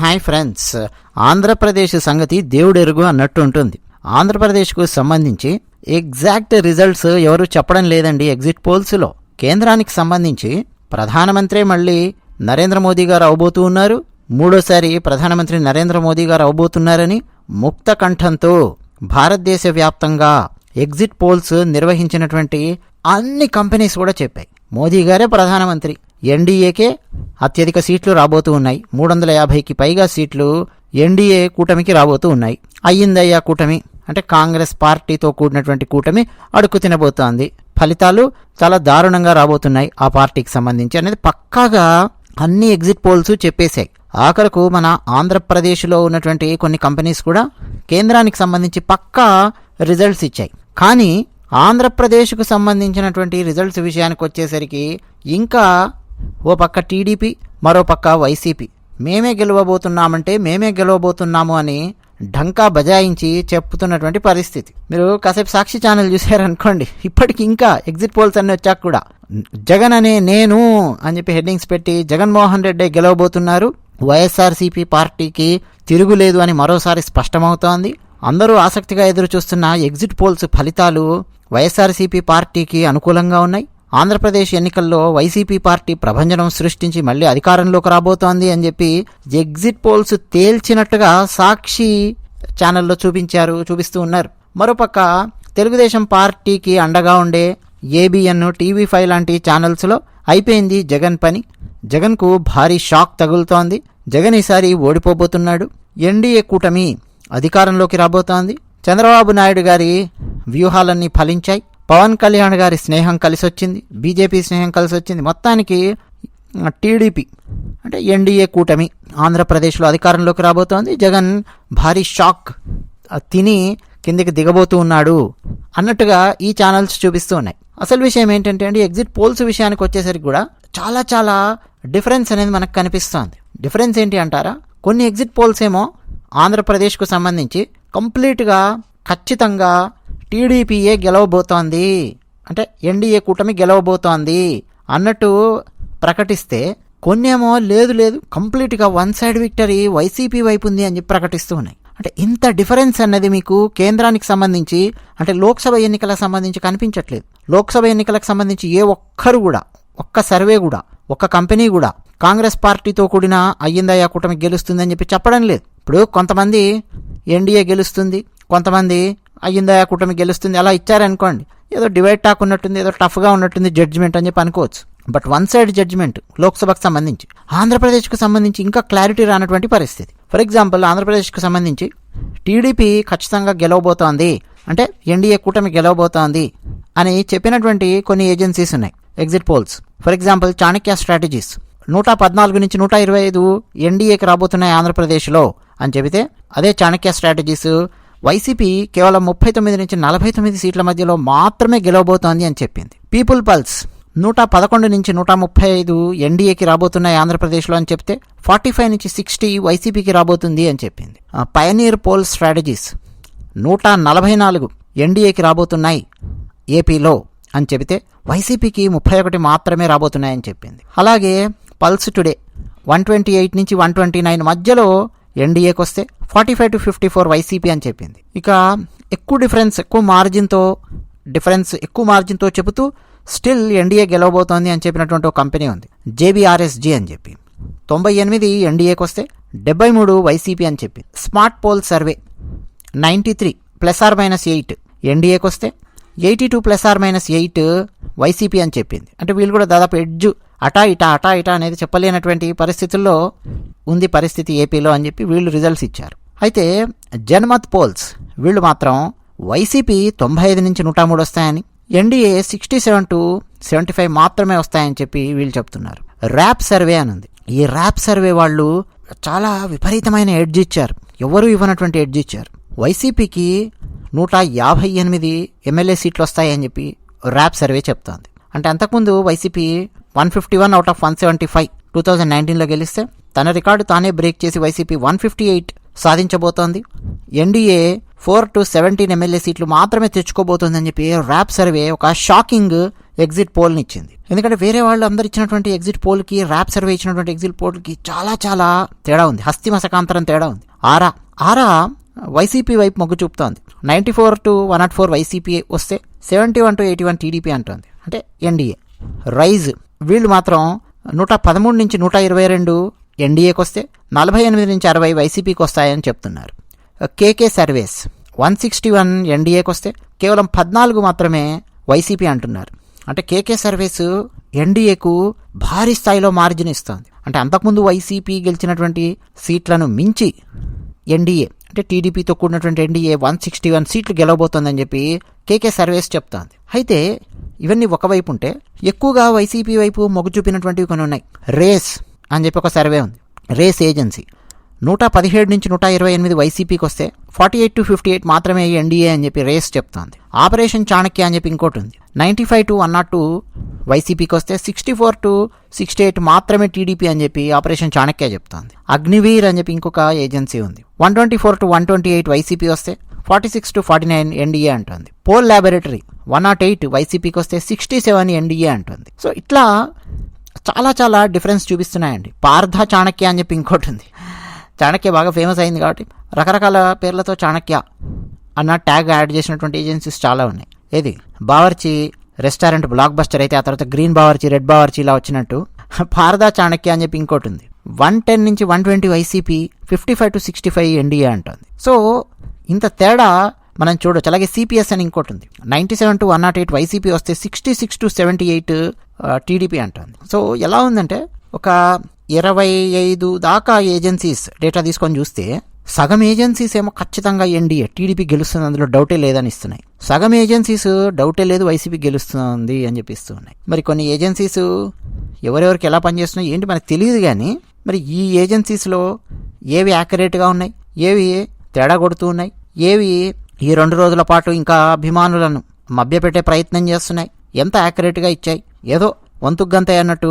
Hi friends. Andhra Pradesh సంగతి దేవుడెరుగు అన్నట్టు ఉంటుంది. ఆంధ్రప్రదేశ్కు సంబంధించి ఎగ్జాక్ట్ రిజల్ట్స్ ఎవరు చెప్పడం లేదండి ఎగ్జిట్ పోల్స్లో. కేంద్రానికి సంబంధించి ప్రధానమంత్రి మళ్ళీ నరేంద్ర మోదీ గారు అవబోతూ ఉన్నారు. మూడోసారి ప్రధానమంత్రి నరేంద్ర మోదీ గారు అవబోతున్నారని ముక్త కంఠంతో భారతదేశ వ్యాప్తంగా ఎగ్జిట్ పోల్స్ నిర్వహించినటువంటి అన్ని కంపెనీస్ కూడా చెప్పాయి. మోదీ గారే ప్రధానమంత్రి. ఎన్డీఏకే అత్యధిక సీట్లు రాబోతూ ఉన్నాయి. మూడు వందల యాభైకి పైగా సీట్లు ఎన్డీఏ కూటమికి రాబోతూ ఉన్నాయి. అయ్యిందయ్యా కూటమి. అంటే కాంగ్రెస్ పార్టీతో కూడినటువంటి కూటమి అడుక్కు తినబోతోంది. ఫలితాలు చాలా దారుణంగా రాబోతున్నాయి ఆ పార్టీకి సంబంధించి అనేది పక్కాగా అన్ని ఎగ్జిట్ పోల్స్ చెప్పేశాయి. ఆఖరకు మన ఆంధ్రప్రదేశ్లో ఉన్నటువంటి కొన్ని కంపెనీస్ కూడా కేంద్రానికి సంబంధించి పక్కా రిజల్ట్స్ ఇచ్చాయి. కానీ ఆంధ్రప్రదేశ్కు సంబంధించినటువంటి రిజల్ట్స్ విషయానికి వచ్చేసరికి ఇంకా ఓ పక్క టీడీపీ మరో పక్క వైసీపీ. మేమే గెలవబోతున్నామంటే మేమే గెలవబోతున్నాము అని ఢంకా బజాయించి చెప్తున్నటువంటి పరిస్థితి. మీరు కాసేపు సాక్షి ఛానల్ చూసారనుకోండి ఇప్పటికి ఇంకా ఎగ్జిట్ పోల్స్ అన్ని వచ్చాక కూడా. జగన్ అనే నేను అని చెప్పి హెడ్డింగ్స్ పెట్టి జగన్మోహన్ రెడ్డి గెలవబోతున్నారు. వైఎస్ఆర్సీపీ పార్టీకి తిరుగులేదు అని మరోసారి స్పష్టమవుతోంది. అందరూ ఆసక్తిగా ఎదురు చూస్తున్న ఎగ్జిట్ పోల్స్ ఫలితాలు వైఎస్ఆర్సీపీ పార్టీకి అనుకూలంగా ఉన్నాయి. ఆంధ్రప్రదేశ్ ఎన్నికల్లో వైసీపీ పార్టీ ప్రభంజనం సృష్టించి మళ్ళీ అధికారంలోకి రాబోతోంది అని చెప్పి ఎగ్జిట్ పోల్స్ తేల్చినట్టుగా సాక్షి ఛానల్లో చూపించారు చూపిస్తూ ఉన్నారు. మరోపక్క తెలుగుదేశం పార్టీకి అండగా ఉండే ఏబిఎన్ టీవీ ఫైవ్ లాంటి ఛానల్స్లో అయిపోయింది జగన్ పని. జగన్కు భారీ షాక్ తగులుతోంది. జగన్ ఈసారి ఓడిపోబోతున్నాడు. ఎన్డీఏ కూటమి అధికారంలోకి రాబోతోంది. చంద్రబాబు నాయుడు గారి వ్యూహాలన్నీ ఫలించాయి. పవన్ కళ్యాణ్ గారి స్నేహం కలిసి వచ్చింది బీజేపీ స్నేహం కలిసి వచ్చింది మొత్తానికి టీడీపీ అంటే ఎన్డీఏ కూటమి ఆంధ్రప్రదేశ్లో అధికారంలోకి రాబోతోంది. జగన్ భారీ షాక్ తిని కిందికి దిగబోతూ ఉన్నాడు అన్నట్టుగా ఈ ఛానల్స్ చూపిస్తూ ఉన్నాయి. అసలు విషయం ఏంటంటే అండి ఎగ్జిట్ పోల్స్ విషయానికి వచ్చేసరికి కూడా చాలా చాలా డిఫరెన్స్ అనేది మనకు కనిపిస్తోంది. డిఫరెన్స్ ఏంటి అంటారా? కొన్ని ఎగ్జిట్ పోల్స్ ఏమో ఆంధ్రప్రదేశ్కు సంబంధించి కంప్లీట్గా ఖచ్చితంగా టీడీపీయే గెలవబోతోంది. అంటే ఎన్డీఏ కూటమి గెలవబోతోంది అన్నట్టు ప్రకటిస్తే కొన్నేమో లేదు లేదు కంప్లీట్గా వన్ సైడ్ విక్టరీ వైసీపీ వైపు ఉంది అని చెప్పి ప్రకటిస్తూ ఉన్నాయి. అంటే ఇంత డిఫరెన్స్ అన్నది మీకు కేంద్రానికి సంబంధించి అంటే లోక్సభ ఎన్నికలకు సంబంధించి కనిపించట్లేదు. లోక్సభ ఎన్నికలకు సంబంధించి ఏ ఒక్కరు కూడా ఒక్క సర్వే కూడా ఒక్క కంపెనీ కూడా కాంగ్రెస్ పార్టీతో కూడిన అయ్యిందయ్యా కూటమి గెలుస్తుందని చెప్పి చెప్పడం లేదు. ఇప్పుడు కొంతమంది ఎన్డీఏ గెలుస్తుంది కొంతమంది అయ్యిందయ్యా కూటమి గెలుస్తుంది అలా ఇచ్చారనుకోండి. ఏదో డివైడ్ టాక్ ఉన్నట్టుంది ఏదో టఫ్గా ఉన్నట్టుంది జడ్జిమెంట్ అని చెప్పి అనుకోవచ్చు. బట్ వన్ సైడ్ జడ్జిమెంట్ లోక్సభకు సంబంధించి ఆంధ్రప్రదేశ్కు సంబంధించి ఇంకా క్లారిటీ రానటువంటి పరిస్థితి. ఫర్ ఎగ్జాంపుల్ ఆంధ్రప్రదేశ్కు సంబంధించి టీడీపీ ఖచ్చితంగా గెలవబోతోంది అంటే ఎన్డీఏ కూటమి గెలవబోతోంది అని చెప్పినటువంటి కొన్ని ఏజెన్సీస్ ఉన్నాయి. Exit polls. For example Chanakya strategies. నూట పద్నాలుగు నుంచి నూట ఇరవై ఐదు ఎన్డీఏకి రాబోతున్నాయి ఆంధ్రప్రదేశ్లో అని చెబితే అదే చాణక్య స్ట్రాటజీస్ వైసీపీ కేవలం ముప్పై తొమ్మిది నుంచి నలభై తొమ్మిది సీట్ల మధ్యలో మాత్రమే గెలవబోతోంది అని చెప్పింది. పీపుల్ పల్స్ నూట పదకొండు నుంచి నూట ముప్పై ఐదు ఎన్డీఏకి రాబోతున్నాయి ఆంధ్రప్రదేశ్లో అని చెప్తే ఫార్టీ ఫైవ్ నుంచి సిక్స్టీ వైసీపీకి రాబోతుంది అని చెప్పింది. పయనీర్ పోల్ స్ట్రాటజీస్ నూట నలభై నాలుగు ఎన్డీఏకి రాబోతున్నాయి ఏపీలో అని చెబితే వైసీపీకి ముప్పై ఒకటి మాత్రమే రాబోతున్నాయని చెప్పింది. అలాగే pulse today one twenty eight నుంచి వన్ ట్వంటీ నైన్ మధ్యలో ఎన్డీఏకి వస్తే forty five to fifty four YCP అని చెప్పింది. ఇక ఎక్కువ డిఫరెన్స్ ఎక్కువ మార్జిన్తో డిఫరెన్స్ ఎక్కువ మార్జిన్తో చెబుతూ స్టిల్ ఎన్డీఏ గెలవబోతోంది అని చెప్పినటువంటి ఒక కంపెనీ ఉంది. జేబీఆర్ఎస్జీ అని చెప్పి. తొంభై ఎనిమిది ఎన్డీఏకి వస్తే డెబ్బై మూడు వైసీపీ అని చెప్పి. Smart poll survey ninety three plus or minus eight ఎన్డీఏకి వస్తే eighty two plus or minus eight YCP అని చెప్పింది. అంటే వీళ్ళు కూడా దాదాపు ఎడ్జ్ అటా ఇటా అటా ఇటా అనేది చెప్పలేనటువంటి పరిస్థితుల్లో ఉంది పరిస్థితి ఏపీలో అని చెప్పి వీళ్ళు రిజల్ట్స్ ఇచ్చారు. అయితే జన్మత్ పోల్స్ వీళ్ళు మాత్రం వైసీపీ తొంభై ఐదు నుంచి నూట మూడు వస్తాయని NDA sixty seven to seventy five మాత్రమే వస్తాయని చెప్పి వీళ్ళు చెప్తున్నారు. ర్యాప్ సర్వే అని ఉంది. ఈ ర్యాప్ సర్వే వాళ్ళు చాలా విపరీతమైన ఎడ్జ్ ఇచ్చారు. ఎవరు ఇవ్వనటువంటి ఎడ్జ్ ఇచ్చారు? వైసీపీకి నూట యాభై ఎనిమిది ఎమ్మెల్యే సీట్లు వస్తాయని చెప్పి ర్యాప్ సర్వే చెప్తోంది. అంటే అంతకుముందు YCP one fifty one out of one seventy five two thousand నైన్టీన్లో గెలిస్తే తన రికార్డు తానే బ్రేక్ చేసి YCP one fifty eight సాధించబోతోంది. NDA four to seventeen MLA సీట్లు మాత్రమే తెచ్చుకోబోతోందని చెప్పి ర్యాప్ సర్వే ఒక షాకింగ్ ఎగ్జిట్ పోల్ని ఇచ్చింది ఎందుకంటే వేరే వాళ్ళు అందరు ఇచ్చినటువంటి ఎగ్జిట్ పోల్కి ర్యాప్ సర్వే ఇచ్చినటువంటి ఎగ్జిట్ పోల్కి చాలా చాలా తేడా ఉంది. హస్తి మసకాంతరం తేడా ఉంది. ఆరా ఆరా వైసీపీ వైపు మొగ్గు చూపుతోంది. Ninety four to one naught four YCP వస్తే seventy one to eighty one TDP అంటోంది. అంటే ఎన్డీఏ రైజ్ వీళ్ళు మాత్రం నూట పదమూడు నుంచి నూట ఇరవై రెండు ఎన్డీఏకి వస్తే నలభై ఎనిమిది నుంచి అరవై వైసీపీకి వస్తాయని చెప్తున్నారు. KK surveys one sixty one ఎన్డీఏకి వస్తే కేవలం పద్నాలుగు మాత్రమే వైసీపీ అంటున్నారు. అంటే కేకే సర్వీస్ ఎన్డీఏకు భారీ స్థాయిలో మార్జిన్ ఇస్తుంది. అంటే అంతకుముందు వైసీపీ గెలిచినటువంటి సీట్లను మించి ఎన్డీఏ అంటే టీడీపీతో కూడినటువంటి ఎన్డీఏ వన్ సిక్స్టీ వన్ సీట్లు గెలవబోతోందని చెప్పి కేకే సర్వేస్ చెప్తోంది. అయితే ఇవన్నీ ఒకవైపు ఉంటే ఎక్కువగా వైసీపీ వైపు మొగ్గు చూపినటువంటివి కొన్ని ఉన్నాయి రేస్ అని చెప్పి ఒక సర్వే ఉంది. Race agency. నూట పదిహేడు నుంచి నూట ఇరవై ఎనిమిది వైసీపీకి వస్తే forty eight to fifty eight మాత్రమే ఎన్డీఏ అని చెప్పి రేస్ చెప్తోంది. ఆపరేషన్ చాణక్య అని చెప్పి ఇంకోటి ఉంది ninety five to one naught two వైసీపీకి వస్తే sixty four to sixty eight మాత్రమే టీడీపీ అని చెప్పి ఆపరేషన్ చాణక్య చెప్తోంది. అగ్నివీర్ అని చెప్పి ఇంకొక ఏజెన్సీ ఉంది. One twenty four to one twenty eight YCP వస్తే forty six to forty nine NDA అంటుంది. Poll laboratory one naught eight వైసీపీకి వస్తే సిక్స్టీ సెవెన్ ఎన్డీఏ అంటుంది. సో ఇట్లా చాలా చాలా డిఫరెన్స్ చూపిస్తున్నాయండి. పార్థ చాణక్య అని చెప్పి ఇంకోటి ఉంది. చాణక్య బాగా ఫేమస్ అయింది కాబట్టి రకరకాల పేర్లతో చాణక్య అన్న ట్యాగ్ యాడ్ చేసినటువంటి ఏజెన్సీస్ చాలా ఉన్నాయి. ఏది? బావర్చి రెస్టారెంట్ బ్లాక్ బస్టర్ అయితే ఆ తర్వాత గ్రీన్ బావర్చి రెడ్ బావర్చి ఇలా వచ్చినట్టు. పారదా చాణక్య అని చెప్పి ఇంకోటి ఉంది. వన్ టెన్ నుంచి one twenty YCP fifty five to sixty five NDA అంటుంది. సో ఇంత తేడా మనం చూడొచ్చు. అలాగే సిపిఎస్ అని ఇంకోటి ఉంది ninety seven to one naught eight YCP వస్తే sixty six to seventy eight TDP అంటుంది. సో ఎలా ఉందంటే ఒక ఇరవై ఐదు దాకా ఏజెన్సీస్ డేటా తీసుకొని చూస్తే సగం ఏజెన్సీస్ ఏమో ఖచ్చితంగా ఎన్డీఏ టీడీపీ గెలుస్తుంది అందులో డౌటే లేదని ఇస్తున్నాయి. సగం ఏజెన్సీస్ డౌటే లేదు వైసీపీ గెలుస్తుంది అని చెప్పిస్తూ ఉన్నాయి. మరి కొన్ని ఏజెన్సీస్ ఎవరెవరికి ఎలా పనిచేస్తున్నాయి ఏంటి మనకు తెలియదు కానీ మరి ఈ ఏజెన్సీస్లో ఏవి యాక్యురేట్గా ఉన్నాయి ఏవి తేడా కొడుతూ ఉన్నాయి ఏవి ఈ రెండు రోజుల పాటు ఇంకా అభిమానులను మభ్యపెట్టే ప్రయత్నం చేస్తున్నాయి. ఎంత యాక్యురేట్గా ఇచ్చాయి. ఏదో వంతుగ్గంతే అన్నట్టు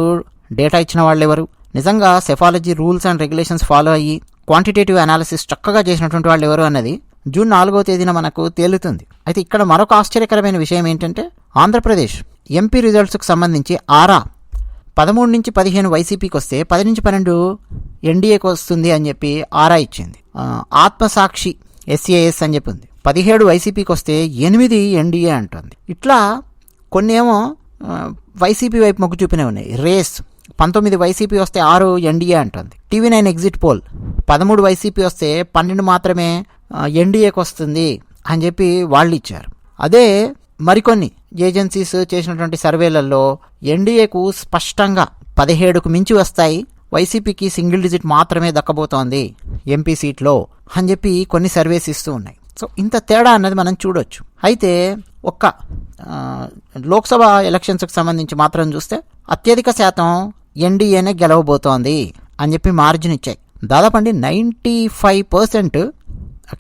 డేటా ఇచ్చిన వాళ్ళు ఎవరు నిజంగా psephology rules and regulations follow అయ్యి క్వాంటిటేటివ్ అనాలిసిస్ చక్కగా చేసినటువంటి వాళ్ళు ఎవరు అన్నది జూన్ నాలుగో తేదీన మనకు తేలుతుంది. అయితే ఇక్కడ మరొక ఆశ్చర్యకరమైన విషయం ఏంటంటే ఆంధ్రప్రదేశ్ ఎంపీ రిజల్ట్స్కు సంబంధించి ఆరా పదమూడు నుంచి పదిహేను వైసీపీకి వస్తే పది నుంచి పన్నెండు ఎన్డీఏకి వస్తుంది అని చెప్పి ఆరా ఇచ్చింది. ఆత్మసాక్షి ఎస్ఏఎస్ అని చెప్పి ఉంది పదిహేడు వైసీపీకి వస్తే ఎనిమిది ఎన్డీఏ అంటుంది. ఇట్లా కొన్ని ఏమో వైసీపీ వైపు మొగ్గు చూపినవి ఉన్నాయి. రేస్ పంతొమ్మిది వైసీపీ వస్తే ఆరు ఎన్డీఏ అంటుంది. టీవీ నైన్ ఎగ్జిట్ పోల్ పదమూడు వైసీపీ వస్తే పన్నెండు మాత్రమే ఎన్డీఏకి వస్తుంది అని చెప్పి వాళ్ళు ఇచ్చారు అదే మరికొన్ని ఏజెన్సీస్ చేసినటువంటి సర్వేలలో ఎన్డీఏకు స్పష్టంగా పదిహేడుకు మించి వస్తాయి. వైసీపీకి సింగిల్ డిజిట్ మాత్రమే దక్కబోతోంది ఎంపీ సీట్లో అని చెప్పి కొన్ని సర్వేస్ ఇస్తూ ఉన్నాయి. సో ఇంత తేడా అన్నది మనం చూడొచ్చు. అయితే ఒక్క లోక్సభ ఎలక్షన్స్కి సంబంధించి మాత్రం చూస్తే అత్యధిక శాతం ఎన్డీఏనే గెలవబోతోంది అని చెప్పి మార్జిన్ ఇచ్చాయి. దాదాపు అండి నైంటీ ఫైవ్ పర్సెంట్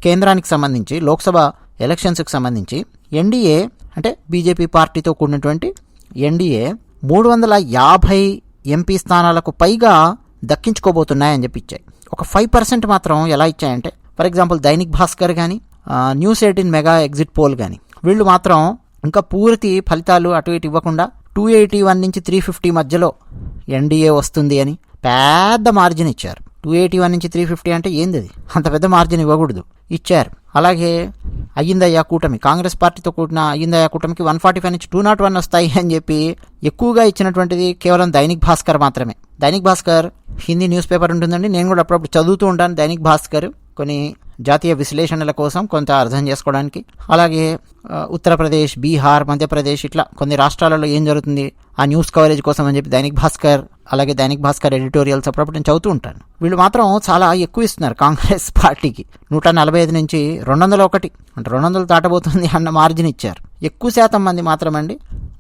కేంద్రానికి సంబంధించి లోక్సభ ఎలక్షన్స్కి సంబంధించి ఎన్డీఏ అంటే బీజేపీ పార్టీతో కూడినటువంటి ఎన్డీఏ మూడు వందల యాభై ఎంపీ స్థానాలకు పైగా దక్కించుకోబోతున్నాయని చెప్పి ఇచ్చాయి ఒక ఫైవ్ పర్సెంట్ మాత్రం ఎలా ఇచ్చాయంటే ఫర్ ఎగ్జాంపుల్ దైనిక్ భాస్కర్ కానీ news eighteen mega exit poll కానీ వీళ్ళు మాత్రం ఇంకా పూర్తి ఫలితాలు అటు ఇటు ఇవ్వకుండా టూ ఎయిటీ వన్ నుంచి త్రీ ఫిఫ్టీ మధ్యలో ఎన్డీఏ వస్తుంది అని పెద్ద మార్జిన్ ఇచ్చారు. టూ ఎయిటీ వన్ నుంచి త్రీ ఫిఫ్టీ అంటే ఏంది అది? అంత పెద్ద మార్జిన్ ఇవ్వకూడదు. ఇచ్చారు. అలాగే అయ్యిందయ్యా కూటమి. కాంగ్రెస్ పార్టీతో కూడిన అయ్యిందయ్యా కూటమికి వన్ ఫార్టీ ఫైవ్ నుంచి టూ నాట్ వన్ వస్తాయి అని చెప్పి ఎక్కువగా ఇచ్చినటువంటిది కేవలం దైనిక్ భాస్కర్ మాత్రమే. దైనిక్ భాస్కర్ హిందీ న్యూస్ పేపర్ ఉంటుందండి. నేను కూడా అప్పుడప్పుడు చదువుతూ ఉంటాను. దైనిక్ భాస్కర్ కొన్ని జాతీయ విశ్లేషణల కోసం కొంత అర్థం చేసుకోవడానికి. అలాగే ఉత్తరప్రదేశ్ బీహార్ మధ్యప్రదేశ్ ఇట్లా కొన్ని రాష్ట్రాలలో ఏం జరుగుతుంది? ఆ న్యూస్ కవరేజ్ కోసం అని చెప్పి దైనిక్ భాస్కర్ అలాగే దైనిక్ భాస్కర్ ఎడిటోరియల్స్ అప్పుడప్పుడు నేను చదువుతూ ఉంటాను. వీళ్ళు మాత్రం చాలా ఎక్కువ ఇస్తున్నారు కాంగ్రెస్ పార్టీకి. నూట నలభై ఐదు నుంచి రెండు వందల ఒకటి. అంటే రెండు వందలు దాటబోతుంది అన్న మార్జిన్ ఇచ్చారు. ఎక్కువ శాతం మంది మాత్రమండి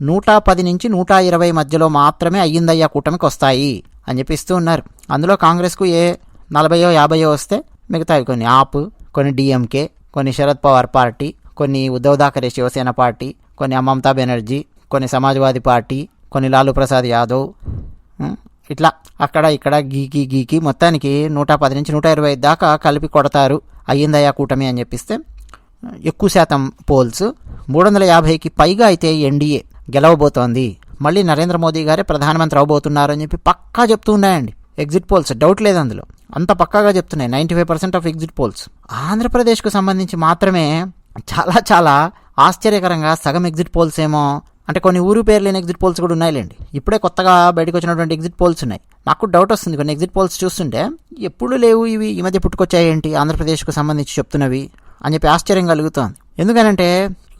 నూట పది నుంచి నూట ఇరవై మధ్యలో మాత్రమే అయ్యిందయ్యా కూటమికి వస్తాయి అని చెప్పిస్తూ ఉన్నారు. అందులో కాంగ్రెస్కు ఏ నలభయో యాభైయో వస్తే మిగతావి కొన్ని ఆప్ కొన్ని డిఎంకే కొన్ని శరద్ పవార్ పార్టీ కొన్ని ఉద్ధవ్ థాకరే శివసేన పార్టీ కొన్ని మమతా బెనర్జీ కొన్ని సమాజ్వాదీ పార్టీ కొన్ని లాలూ ప్రసాద్ యాదవ్ ఇట్లా అక్కడ ఇక్కడ గీకి గీకి మొత్తానికి నూట పది నుంచి నూట ఇరవై ఐదు దాకా కలిపి కొడతారు అయ్యిందయ్యా కూటమి అని చెప్పిస్తే ఎక్కువ శాతం పోల్స్. మూడు వందల యాభైకి పైగా అయితే ఎన్డీఏ గెలవబోతోంది. మళ్ళీ నరేంద్ర మోదీ గారే ప్రధానమంత్రి అవబోతున్నారు అని చెప్పి పక్కా చెప్తూ ఉన్నాయండి. ఎగ్జిట్ పోల్స్ డౌట్ లేదు అందులో. అంత పక్కాగా చెప్తున్నాయి. Ninety five percent of exit polls. ఆంధ్రప్రదేశ్కు సంబంధించి మాత్రమే చాలా చాలా ఆశ్చర్యకరంగా సగం ఎగ్జిట్ పోల్స్ ఏమో అంటే కొన్ని ఊరు పేరు లేని ఎగ్జిట్ పోల్స్ కూడా ఉన్నాయిలేండి. ఇప్పుడే కొత్తగా బయటకు వచ్చినటువంటి ఎగ్జిట్ పోల్స్ ఉన్నాయి. నాకు డౌట్ వస్తుంది కొన్ని ఎగ్జిట్ పోల్స్ చూస్తుంటే ఎప్పుడు లేవు ఇవి? ఈ మధ్య పుట్టుకొచ్చాయేంటి ఆంధ్రప్రదేశ్కు సంబంధించి చెప్తున్నవి అని చెప్పి ఆశ్చర్యం కలుగుతోంది. ఎందుకనంటే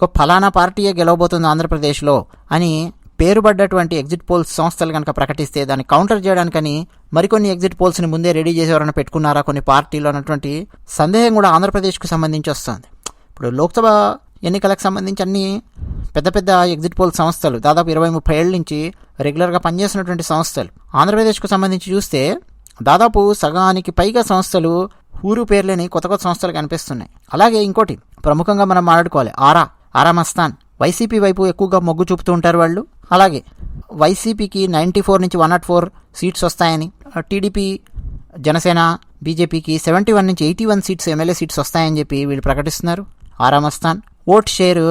ఒక ఫలానా పార్టీయే గెలవబోతుంది ఆంధ్రప్రదేశ్లో అని పేరుబడ్డటువంటి ఎగ్జిట్ పోల్స్ సంస్థలు కనుక ప్రకటిస్తే దాన్ని కౌంటర్ చేయడానికని మరికొన్ని ఎగ్జిట్ పోల్స్ని ముందే రెడీ చేసేవారని పెట్టుకున్నారా? కొన్ని పార్టీలు అన్నటువంటి సందేహం కూడా ఆంధ్రప్రదేశ్కు సంబంధించి వస్తుంది. ఇప్పుడు లోక్సభ ఎన్నికలకు సంబంధించి అన్ని పెద్ద పెద్ద ఎగ్జిట్ పోల్ సంస్థలు దాదాపు ఇరవై ముప్పై ఏళ్ళ నుంచి రెగ్యులర్గా పనిచేస్తున్నటువంటి సంస్థలు ఆంధ్రప్రదేశ్కు సంబంధించి చూస్తే దాదాపు సగానికి పైగా సంస్థలు ఊరు పేర్లేని కొత్త కొత్త సంస్థలు కనిపిస్తున్నాయి. అలాగే ఇంకోటి ప్రముఖంగా మనం మాట్లాడుకోవాలి ఆరా ఆరా మస్తాన్. వైసీపీ వైపు ఎక్కువగా మొగ్గు చూపుతూ ఉంటారు వాళ్ళు. అలాగే వైసీపీకి నైంటీ ఫోర్ నుంచి వన్ నాట్ ఫోర్ సీట్స్ వస్తాయని టీడీపీ జనసేన బీజేపీకి సెవెంటీ వన్ నుంచి eighty one seats MLA seats వస్తాయని చెప్పి వీళ్ళు ప్రకటిస్తున్నారు. ఆరామస్థాన్ vote share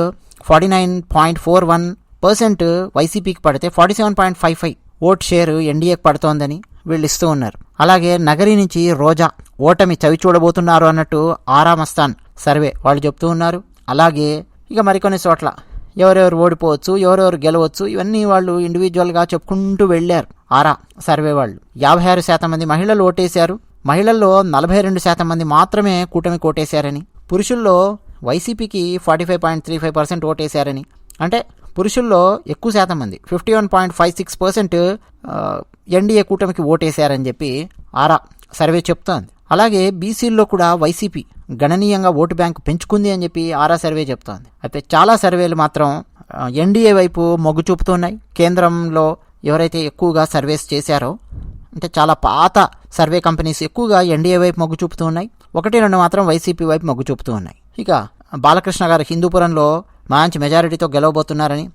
forty nine point four one percent వైసీపీకి పడితే forty seven point five five vote share ఎన్డీఏకి పడుతోందని వీళ్ళు ఇస్తూ ఉన్నారు. అలాగే నగరి నుంచి రోజా ఓటమి చవి చూడబోతున్నారు అన్నట్టు ఆరామస్థాన్ సర్వే వాళ్ళు చెప్తూ ఉన్నారు. అలాగే ఇక మరికొన్ని చోట్ల ఎవరెవరు ఓడిపోవచ్చు ఎవరెవరు గెలవచ్చు ఇవన్నీ వాళ్ళు ఇండివిజువల్గా చెప్పుకుంటూ వెళ్ళారు. ఆరా సర్వే వాళ్ళు. యాభై ఆరు శాతం మంది మహిళలు ఓటేశారు. మహిళల్లో నలభై రెండు శాతం మంది మాత్రమే కూటమి కోటేశారని పురుషుల్లో వైసీపీకి forty five point three five percent ఓటేశారని. అంటే పురుషుల్లో ఎక్కువ శాతం మంది fifty one point five six percent NDA కూటమికి ఓటేశారని చెప్పి ఆరా సర్వే చెప్తోంది. అలాగే బీసీల్లో కూడా వైసీపీ గణనీయంగా ఓటు బ్యాంకు పెంచుకుంది అని చెప్పి ఆరా సర్వే చెప్తోంది. అయితే చాలా సర్వేలు మాత్రం ఎన్డీఏ వైపు మొగ్గు చూపుతున్నాయి. కేంద్రంలో ఎవరైతే ఎక్కువగా సర్వేస్ చేశారో అంటే చాలా పాత సర్వే కంపెనీస్ ఎక్కువగా ఎన్డీఏ వైపు మొగ్గు చూపుతూ ఉన్నాయి ఒకటి రెండు మాత్రం వైసీపీ వైపు మొగ్గు చూపుతూ ఉన్నాయి ఇక బాలకృష్ణ గారు హిందూపురంలో మంచి మెజారిటీతో గెలవబోతున్నారని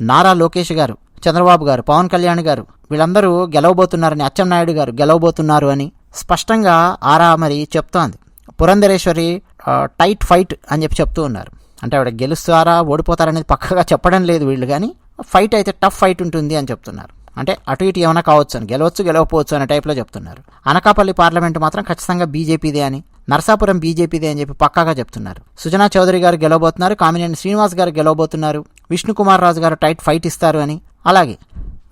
నారా లోకేష్ గారు చంద్రబాబు గారు పవన్ కళ్యాణ్ గారు వీళ్ళందరూ గెలవబోతున్నారని అచ్చెన్నాయుడు గారు గెలవబోతున్నారు అని స్పష్టంగా ఆరా మరి చెప్తోంది. పురంధరేశ్వరి టైట్ ఫైట్ అని చెప్పి చెప్తూ ఉన్నారు. అంటే ఆవిడ గెలుస్తారా ఓడిపోతారనేది పక్కగా చెప్పడం లేదు వీళ్ళు కానీ ఫైట్ అయితే టఫ్ ఫైట్ ఉంటుంది అని చెప్తున్నారు. అంటే అటు ఇటు ఏమైనా కావచ్చు అని గెలవచ్చు గెలవకపోవచ్చు అనే టైప్లో చెప్తున్నారు. అనకాపల్లి పార్లమెంట్ మాత్రం ఖచ్చితంగా బీజేపీదే అని నర్సాపురం బీజేపీదే అని చెప్పి పక్కాగా చెప్తున్నారు. సుజనా చౌదరి గారు గెలవబోతున్నారు కామినేని శ్రీనివాస్ గారు గెలవబోతున్నారు విష్ణుకుమార్ రాజు గారు టైట్ ఫైట్ ఇస్తారు అని. అలాగే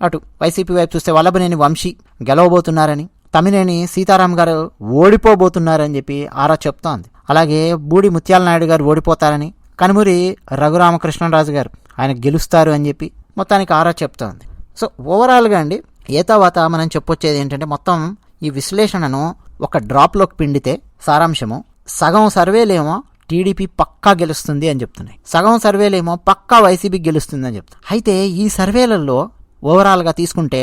అటు వైసీపీ వైపు చూస్తే వల్లభనేని వంశీ గెలవబోతున్నారని తమినేని సీతారాం గారు ఓడిపోబోతున్నారని చెప్పి ఆరా చెప్తోంది. అలాగే బూడి ముత్యాల నాయుడు గారు ఓడిపోతారని కనుమూరి రఘురామకృష్ణరాజు గారు ఆయన గెలుస్తారు అని చెప్పి మొత్తానికి ఆరా చెప్తోంది. సో ఓవరాల్గా అండి ఏ తర్వాత మనం చెప్పొచ్చేది ఏంటంటే మొత్తం ఈ విశ్లేషణను ఒక డ్రాప్లోకి పిండితే సారాంశము సగం సర్వేలేమో టీడీపీ పక్కా గెలుస్తుంది అని చెప్తున్నాయి. సగం సర్వేలేమో పక్కా వైసీపీ గెలుస్తుంది అని చెప్తాయి అయితే ఈ సర్వేలలో ఓవరాల్గా తీసుకుంటే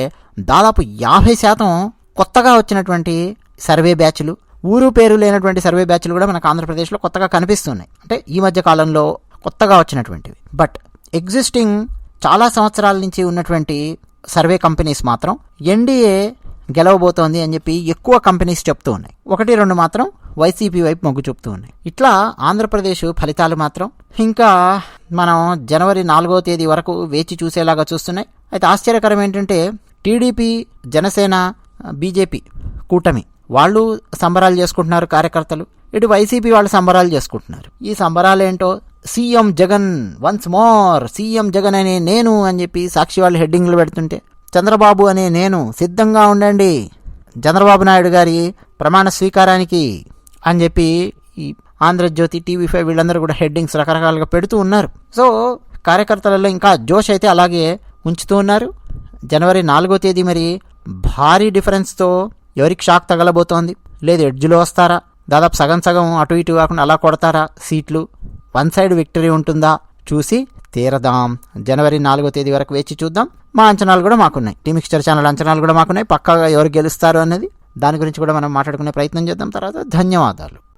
దాదాపు యాభై శాతం కొత్తగా వచ్చినటువంటి సర్వే బ్యాచ్లు ఊరు పేరు లేనటువంటి సర్వే బ్యాచ్లు కూడా మనకు ఆంధ్రప్రదేశ్లో కొత్తగా కనిపిస్తున్నాయి. అంటే ఈ మధ్య కాలంలో కొత్తగా వచ్చినటువంటివి. బట్ ఎగ్జిస్టింగ్ చాలా సంవత్సరాల నుంచి ఉన్నటువంటి సర్వే కంపెనీస్ మాత్రం ఎన్డీఏ గెలవబోతోంది అని చెప్పి ఎక్కువ కంపెనీస్ చెప్తూ ఉన్నాయి. ఒకటి రెండు మాత్రం వైసీపీ వైపు మొగ్గు చూపుతూ ఉన్నాయి. ఇట్లా ఆంధ్రప్రదేశ్ ఫలితాలు మాత్రం ఇంకా మనం జనవరి నాలుగో తేదీ వరకు వేచి చూసేలాగా చూస్తున్నాయి. అయితే ఆశ్చర్యకరం ఏంటంటే టీడీపీ జనసేన బీజేపీ కూటమి. వాళ్ళు సంబరాలు చేసుకుంటున్నారు కార్యకర్తలు. ఇటు వైసీపీ వాళ్ళు సంబరాలు చేసుకుంటున్నారు. ఈ సంబరాలు ఏంటో CM Jagan once more CM Jagan అనే నేను అని చెప్పి సాక్షి వాళ్ళు హెడ్డింగ్లు పెడుతుంటే చంద్రబాబు అనే నేను సిద్ధంగా ఉండండి చంద్రబాబు నాయుడు గారి ప్రమాణ స్వీకారానికి అని చెప్పి ఈ ఆంధ్రజ్యోతి టీవీ ఫైవ్ వీళ్ళందరూ కూడా హెడ్డింగ్స్ రకరకాలుగా పెడుతూ ఉన్నారు. సో కార్యకర్తలలో ఇంకా జోష్ అయితే అలాగే ఉంచుతూ ఉన్నారు. జనవరి నాలుగో తేదీ మరి భారీ డిఫరెన్స్తో ఎవరికి షాక్ తగలబోతోంది? లేదు ఎడ్జ్లో వస్తారా? దాదాపు సగం సగం అటు ఇటు కాకుండా అలా కొడతారా సీట్లు? వన్ సైడ్ విక్టరీ ఉంటుందా? చూసి తీరదాం. జనవరి నాలుగో తేదీ వరకు వేచి చూద్దాం. మా అంచనాలు కూడా మాకున్నాయి. టీమిక్స్టర్ ఛానల్ అంచనాలు కూడా మాకున్నాయి. పక్కాగా ఎవరు గెలుస్తారు అనేది దాని గురించి కూడా మనం మాట్లాడుకునే ప్రయత్నం చేద్దాం. తర్వాత ధన్యవాదాలు.